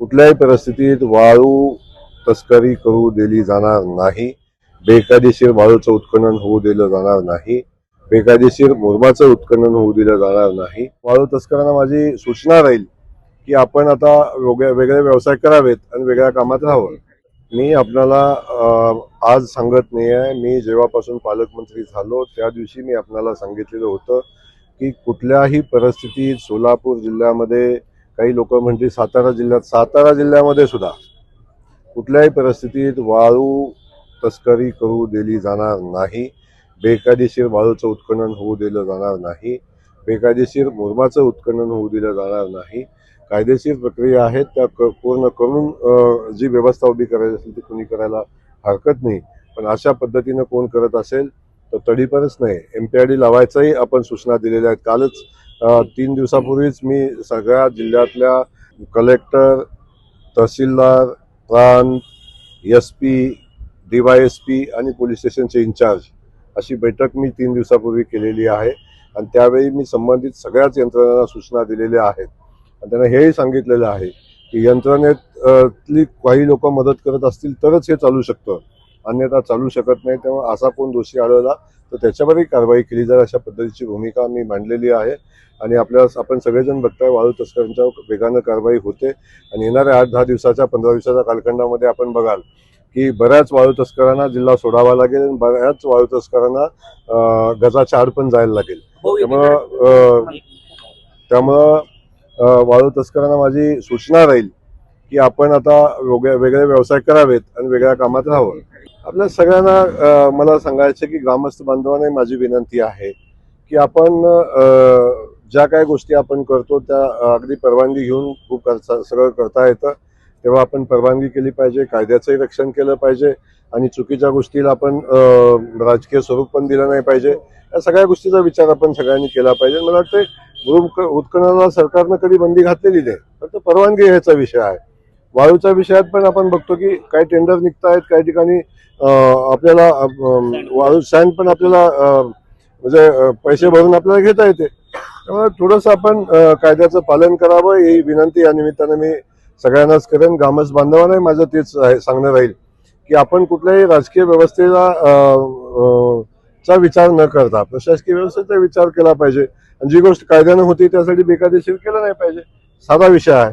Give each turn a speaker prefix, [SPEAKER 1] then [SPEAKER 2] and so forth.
[SPEAKER 1] कुठल्याही परिस्थितीत वाळू तस्करी करू दिली जाणार नाही. बेकायदेशीर वाळूचं उत्खनन होऊ दिलं जाणार नाही. बेकायदेशीर मुरमाचं उत्खनन होऊ दिलं जाणार नाही. वाळू तस्करांना माझी सूचना राहील की आपण आता वेगळे वेगळे व्यवसाय करावेत आणि वेगळ्या कामात राहावं. मी आपल्याला आज सांगत नाही आहे मी जेव्हापासून पालकमंत्री झालो त्या दिवशी मी आपल्याला सांगितलेलं होतं की कुठल्याही परिस्थितीत सोलापूर जिल्ह्यामध्ये काही लोक म्हणतील सातारा जिल्ह्यात सातारा जिल्ह्यामध्ये सुद्धा कुठल्याही परिस्थितीत वाळू तस्करी करू दिली जाणार नाही. बेकायदेशीर वाळूचं उत्खनन होऊ दिलं जाणार नाही. बेकायदेशीर मुरमाचं उत्खनन होऊ दिलं जाणार नाही. कायदेशीर प्रक्रिया आहेत त्या क- पूर्ण करून जी व्यवस्था उभी करायची असेल ती कोणी करायला हरकत नाही. पण अशा पद्धतीनं कोण करत असेल तर तडीपरच नाही. एम पी आय डी लावायचाही आपण सूचना दिलेल्या आहेत. कालच तीन दिवसापूर्वीच मी सगळ्या जिल्ह्यातल्या कलेक्टर तहसीलदार प्रांत S P D Y S P आणि पोलीस स्टेशनचे इन्चार्ज अशी बैठक मी तीन दिवसापूर्वी केलेली आहे. आणि त्यावेळी मी संबंधित सगळ्याच यंत्रणांना सूचना दिलेल्या आहेत. आणि त्यांना हेही सांगितलेलं आहे की यंत्रणेतली काही लोक मदत करत असतील तरच हे चालू शकतं. अन्यथा चालू शकत नाही तेव्हा असा कोण दोषी आढळला तर त्याच्यावरही कारवाई केली जाईल अशा पद्धतीची भूमिका मी मांडलेली आहे. आणि आपल्या आपण सगळेजण बघताय वाळू तस्करांच्या वेगानं कारवाई होते. आणि येणाऱ्या आठ दहा दिवसाच्या पंधरा दिवसाच्या कालखंडामध्ये आपण बघाल की बऱ्याच वाळू तस्करांना जिल्हा सोडावा लागेल आणि बऱ्याच वाळू तस्करांना गजाच्या आड पण जायला लागेल. त्यामुळं अ, त्यामुळं अ, वाळू तस्करांना माझी सूचना राहील की आपण आता वेगळे वेगळे व्यवसाय करावेत आणि वेगळ्या कामात राहावं. आपल्या सगळ्यांना मला सांगायचं की ग्रामस्थ बांधवांना माझी विनंती आहे की आपण ज्या काही गोष्टी आपण करतो त्या अगदी परवानगी घेऊन खूप करता सगळं करता येतं. तेव्हा आपण परवानगी केली पाहिजे कायद्याचंही रक्षण केलं पाहिजे आणि चुकीच्या गोष्टीला आपण राजकीय स्वरूप पण दिलं नाही पाहिजे. या सगळ्या गोष्टीचा विचार आपण सगळ्यांनी केला पाहिजे. मला वाटतं गृह उत्खननाला सरकारनं कधी बंदी घातलेली नाही. फक्त परवानगी घ्यायचा विषय आहे. वाळूच्या विषयात पण आपण बघतो की काही टेंडर निघत आहेत काही ठिकाणी आपल्याला वाळू सँड पण आपल्याला म्हणजे पैसे भरून आपल्याला घेता येते. त्यामुळे थोडंसं आपण कायद्याचं पालन करावं ही विनंती या निमित्तानं मी सगळ्यांनाच करेन. ग्रामस्थ बांधवांनाही माझं तेच आहे- सांगणं राहील की आपण कुठल्याही राजकीय व्यवस्थेला चा विचार न करता प्रशासकीय व्यवस्थेचा विचार केला पाहिजे. आणि जी गोष्ट कायद्यानं होती त्यासाठी बेकायदेशीर केलं नाही पाहिजे. साधा विषय आहे.